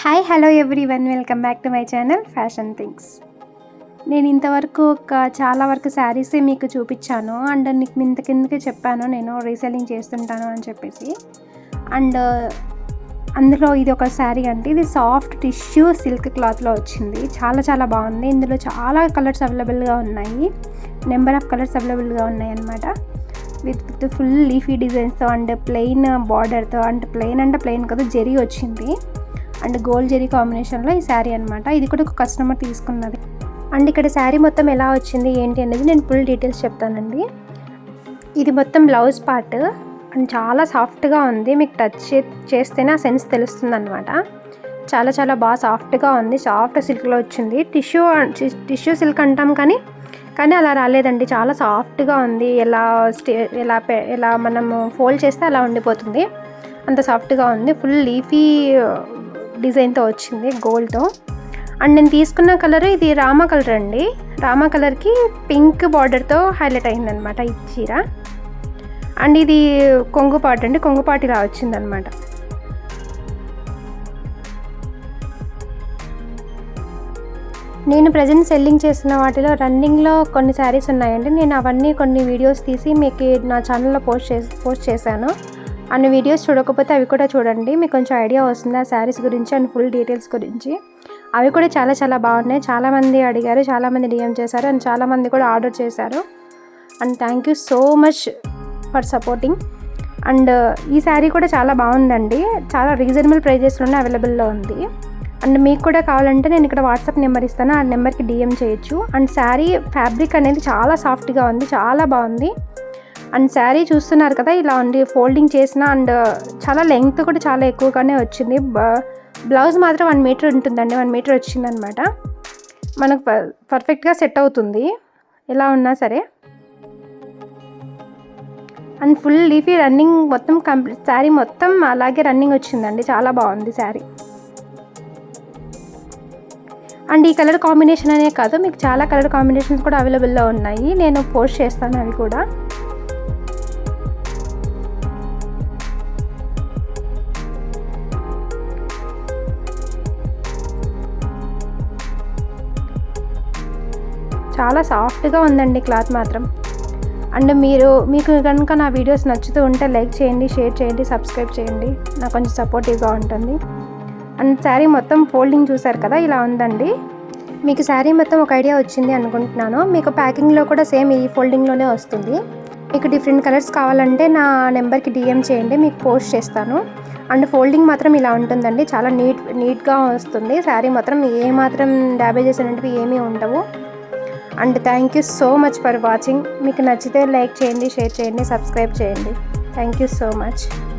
Hi hello everyone welcome back to my channel fashion things నేను ఇంతవరకు ఒక చాలా వరకు శారీసే మీకు చూపించాను. అండ్ నీకు ఇంత కిందకి చెప్పాను. నేను రీసెల్లింగ్ చేస్తుంటాను అని చెప్పేసి. అండ్ అందులో ఇది ఒక శారీ అంటే ఇది సాఫ్ట్ టిష్యూ సిల్క్ క్లాత్లో వచ్చింది. చాలా చాలా బాగుంది. ఇందులో చాలా కలర్స్ అవైలబుల్గా ఉన్నాయి. నెంబర్ ఆఫ్ కలర్స్ అవైలబుల్గా ఉన్నాయి అన్నమాట. విత్ విత్ ఫుల్ లీఫీ డిజైన్స్తో అండ్ ప్లెయిన్ బార్డర్తో అండ్ ప్లెయిన్ అంటే ప్లెయిన్ కదా జెరీ వచ్చింది. అండ్ గోల్డ్ జెరీ కాంబినేషన్లో ఈ శారీ అనమాట ఇది కూడా ఒక కస్టమర్ తీసుకున్నది. అండ్ ఇక్కడ శారీ మొత్తం ఎలా వచ్చింది ఏంటి అనేది నేను ఫుల్ డీటెయిల్స్ చెప్తానండి. ఇది మొత్తం బ్లౌజ్ పార్ట్ అండ్ చాలా సాఫ్ట్గా ఉంది. మీకు టచ్ చేస్తేనే ఆ సెన్స్ తెలుస్తుంది అనమాట చాలా చాలా బాగా సాఫ్ట్గా ఉంది. సాఫ్ట్ సిల్క్లో వచ్చింది. టిష్యూ టిష్యూ సిల్క్ అంటాం కానీ కానీ అలా రాలేదండి. చాలా సాఫ్ట్గా ఉంది. ఎలా స్టే ఎలా పె- ఎలా మనము ఫోల్డ్ చేస్తే అలా ఉండిపోతుంది. అంత సాఫ్ట్గా ఉంది. ఫుల్ లీఫీ డిజైన్తో వచ్చింది గోల్డ్తో. అండ్ నేను తీసుకున్న కలర్ ఇది రామా కలర్ అండి. రామా కలర్కి పింక్ బార్డర్తో హైలైట్ అయిందనమాట ఈ చీర. అండ్ ఇది కొంగుపాటు అండి కొంగుపాటు ఇలా వచ్చిందనమాట నేను ప్రజెంట్ సెల్లింగ్ చేస్తున్న వాటిలో రన్నింగ్లో కొన్ని శారీస్ ఉన్నాయండి. నేను అవన్నీ కొన్ని వీడియోస్ తీసి మీకు నా ఛానల్లో పోస్ట్ చేసి పోస్ట్ చేశాను. అన్ని వీడియోస్ చూడకపోతే అవి కూడా చూడండి. మీకు కొంచెం ఐడియా వస్తుంది ఆ శారీస్ గురించి అండ్ ఫుల్ డీటెయిల్స్ గురించి. అవి కూడా చాలా చాలా బాగున్నాయి. చాలామంది అడిగారు చాలామంది డిఎం చేశారు అండ్ చాలామంది కూడా ఆర్డర్ చేశారు. And thank you so much for supporting and ఈ శారీ కూడా చాలా బాగుందండి. చాలా రీజనబుల్ ప్రైజెస్లోనే అవైలబుల్లో ఉంది. అండ్ మీకు కూడా కావాలంటే నేను ఇక్కడ వాట్సాప్ నెంబర్ ఇస్తాను. ఆ నెంబర్కి డిఎం చేయొచ్చు. అండ్ శారీ ఫ్యాబ్రిక్ అనేది చాలా సాఫ్ట్గా ఉంది. చాలా బాగుంది. అండ్ శారీ చూస్తున్నారు కదా ఇలా ఉంది ఫోల్డింగ్ చేసిన అండ్ చాలా లెంగ్త్ కూడా చాలా ఎక్కువగానే వచ్చింది. బ్లౌజ్ మాత్రం వన్ మీటర్ ఉంటుందండి వన్ మీటర్ వచ్చిందనమాట. మనకు పర్ఫెక్ట్గా సెట్ అవుతుంది ఎలా ఉన్నా సరే. అండ్ ఫుల్ లీఫీ రన్నింగ్ మొత్తం కంప్లీట్ శారీ మొత్తం అలాగే రన్నింగ్ వచ్చిందండి చాలా బాగుంది శారీ. అండ్ ఈ కలర్ కాంబినేషన్ అనే కాదు మీకు చాలా కలర్ కాంబినేషన్స్ కూడా అవైలబుల్లో ఉన్నాయి నేను పోస్ట్ చేస్తాను అవి కూడా. చాలా సాఫ్ట్గా ఉందండి క్లాత్ మాత్రం. అండ్ మీరు మీకు కనుక నా వీడియోస్ నచ్చుతూ ఉంటే లైక్ చేయండి షేర్ చేయండి సబ్స్క్రైబ్ చేయండి. నాకు కొంచెం సపోర్టివ్గా ఉంటుంది. అండ్ శారీ మొత్తం ఫోల్డింగ్ చూసారు కదా ఇలా ఉందండి. మీకు శారీ మొత్తం ఒక ఐడియా వచ్చింది అనుకుంటున్నాను. మీకు ప్యాకింగ్లో కూడా సేమ్ ఈ ఫోల్డింగ్లోనే వస్తుంది. మీకు డిఫరెంట్ కలర్స్ కావాలంటే నా నెంబర్కి డిఎం చేయండి మీకు పోస్ట్ చేస్తాను. అండ్ ఫోల్డింగ్ మాత్రం ఇలా ఉంటుందండి. చాలా నీట్ నీట్గా వస్తుంది. శారీ మాత్రం ఏ మాత్రం డ్యామేజెస్ అనేటివి ఏమీ ఉండవు. And thank you so much for watching మీకు నచ్చితే లైక్ చేయండి షేర్ చేయండి సబ్స్క్రైబ్ చేయండి. Thank you so much